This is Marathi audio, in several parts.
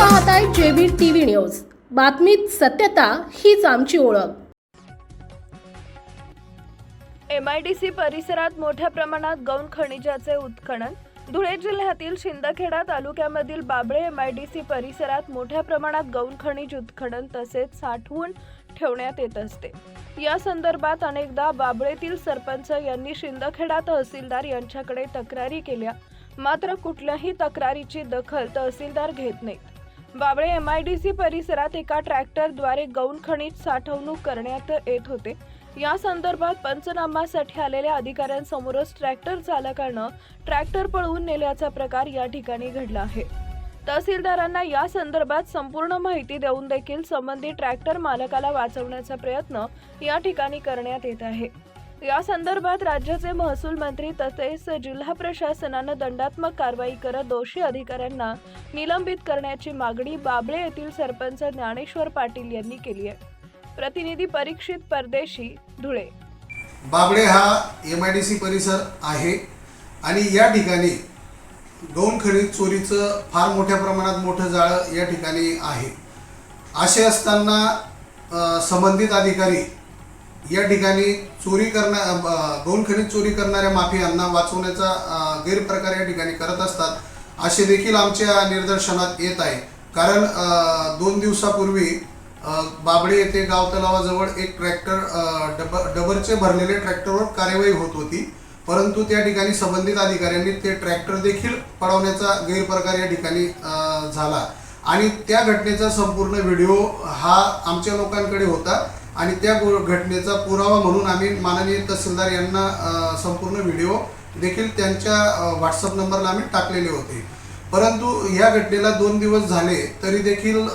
पाहताय जेबी टीव्ही न्यूज. बातमीत सत्यता हीच आमची ओळख. एमआयडीसी परिसरात मोठ्या प्रमाणात गौण खनिजाचे उत्खनन. धुळे जिल्ह्यातील शिंदखेडा तालुक्यामधील बाबळे एमआयडीसी परिसरात मोठ्या प्रमाणात गौण खनिज उत्खनन तसेच साठवून ठेवण्यात येत असते. या संदर्भात अनेकदा बाबळेतील सरपंच यांनी शिंदखेडा तहसीलदार यांच्याकडे तक्रारी केल्या. मात्र कुठल्याही तक्रारीची दखल तहसीलदार घेत नाहीत. बाबळे एमआयडीसी परिसरात एका ट्रॅक्टरद्वारे गौण खनिज साठवणूक करण्यात येत होते. या संदर्भात पंचनामासाठी आलेल्या अधिकाऱ्यांसमोरच ट्रॅक्टर चालकानं ट्रॅक्टर पळवून नेल्याचा प्रकार या ठिकाणी घडला आहे. तहसीलदारांना या संदर्भात संपूर्ण माहिती देऊन देखील संबंधित ट्रॅक्टर मालकाला वाचवण्याचा प्रयत्न या ठिकाणी करण्यात येत आहे. या संदर्भात राज्याचे महसूल मंत्री तसेच जिल्हा प्रशासनानं दंडात्मक कारवाई करत दोषी अधिकाऱ्यांना निलंबित करण्याची मागणी बाबळे येथील सरपंच ज्ञानेश्वर पाटील यांनी केली आहे. प्रतिनिधी परीक्षित परदेशी धुळे. बाबळे हा एम आय डी सी परिसर आहे आणि या ठिकाणी दोन खडी चोरीचं फार मोठ्या प्रमाणात मोठं जाळं या ठिकाणी आहे. असे असताना संबंधित अधिकारी या ठिकाणी चोरी करण्या दोन खनिज चोरी करणाऱ्या माफियांना वाचवण्याचा गैरप्रकार या ठिकाणी करत असतात असे देखील आमच्या निदर्शनात येत आहे. कारण दोन दिवसापूर्वी बाबळे येथे गाव तलावाजवळ एक ट्रॅक्टर डब डबरचे भरलेले ट्रॅक्टरवर कार्यवाही होत होती. परंतु त्या ठिकाणी संबंधित अधिकाऱ्यांनी ते ट्रॅक्टर देखील पळवण्याचा गैरप्रकार या ठिकाणी झाला. आणि त्या घटनेचा संपूर्ण व्हिडिओ हा आमच्या लोकांकडे होता. आणि त्या घटनेचा पुरावा म्हणून आम्ही माननीय तहसीलदार यांना संपूर्ण व्हिडिओ देखील त्यांच्या व्हॉट्सअप नंबरला आम्ही टाकलेले होते. परंतु या घटनेला दोन दिवस झाले तरी देखील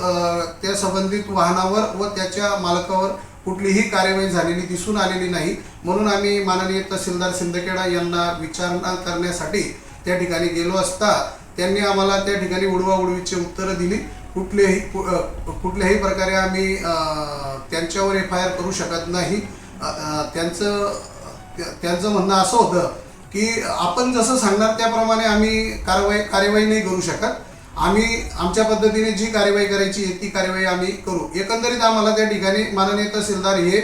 त्या संबंधित वाहनावर व त्याच्या मालकावर कुठलीही कार्यवाही झालेली दिसून आलेली नाही. म्हणून आम्ही माननीय तहसीलदार सिंदखेडा यांना विचारणा करण्यासाठी त्या ठिकाणी गेलो असता त्यांनी आम्हाला त्या ठिकाणी उडवाउडवीचे उत्तरं दिली. कुठलेही कु- कुठल्याही प्रकारे आम्ही त्यांच्यावर एफ आय आर करू शकत नाही. त्यांचं त्यांचं म्हणणं असं होतं की आपण जसं सांगणार त्याप्रमाणे आम्ही कारवाई कार्यवाही नाही करू शकत. आम्ही आमच्या पद्धतीने जी कार्यवाही करायची आहे ती कार्यवाही आम्ही करू. एकंदरीत आम्हाला त्या ठिकाणी माननीय तहसीलदार हे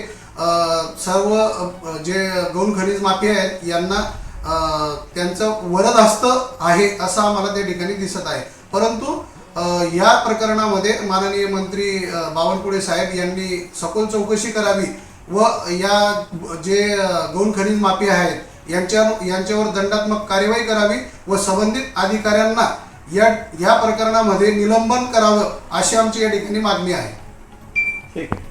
सर्व जे गौण खनिज माफिया आहेत यांना त्यांचं वरदहस्त आहे असं आम्हाला त्या ठिकाणी दिसत आहे. परंतु या प्रकरणामध्ये माननीय मंत्री बावनकुळे साहेब यांनी सखोल चौकशी करावी व या जे दोन गौण खनिज मापी आहेत यांच्या यांच्यावर दंडात्मक कार्यवाही करावी व संबंधित अधिकाऱ्यांना या या प्रकरणामध्ये निलंबन करावं अशी आमची या ठिकाणी मागणी आहे. ठीक आहे.